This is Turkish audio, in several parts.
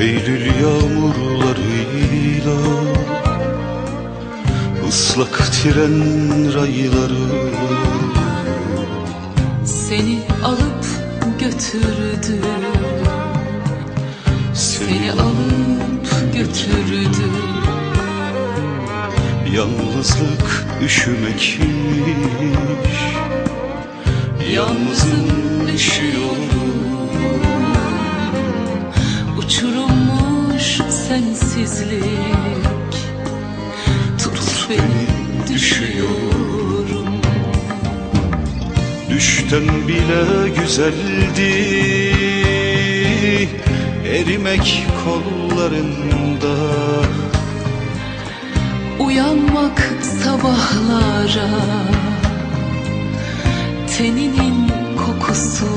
Eylül yağmurlarıyla ıslak tren rayları. Seni alıp götürdü Seni alıp götürdü Yalnızlık üşümekmiş Yalnızım üşüyorum sensizlik Tut beni düşüyorum. Düşten bile güzeldi. Erimek kollarında. Uyanmak sabahlara. Teninin kokusuyla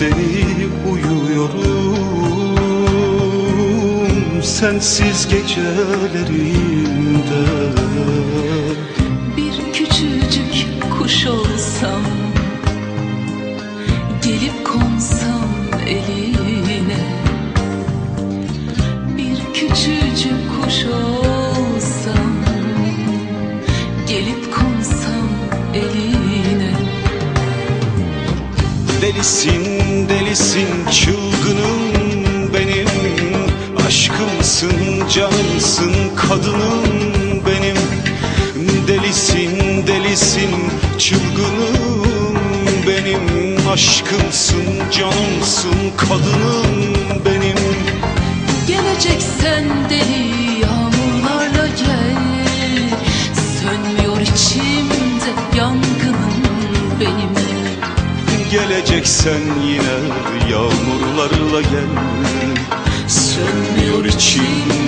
seni uyuyorum Sensiz gecelerimde. Bir küçücük kuş olsam Gelip konsam eline. Bir küçücük kuş olsam Gelip konsam eline. Delisin delisin çılgınım benim. Aşkımsın canımsın kadınım benim. Delisin delisin çılgınım benim. Aşkımsın canımsın kadınım benim. Geleceksen deli yağmurlarla gel. Sönmüyor içimde yangının benim Geleceksen yine yağmurlarla gel. Sönmüyor içimde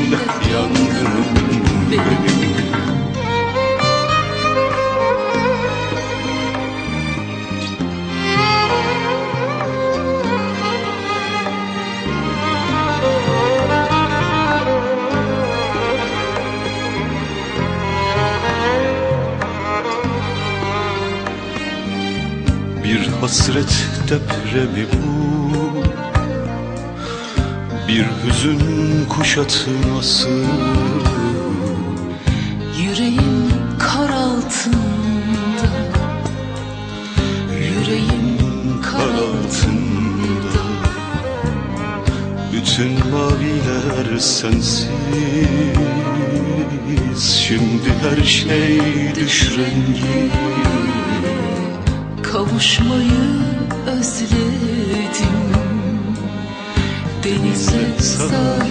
hasret depremi bu. Bir hüzün kuşatması. Yüreğim kar altında Yüreğim kar altında Bütün maviler sensiz. Şimdi her şey düş rengi Koşmayı özledim. Denize sar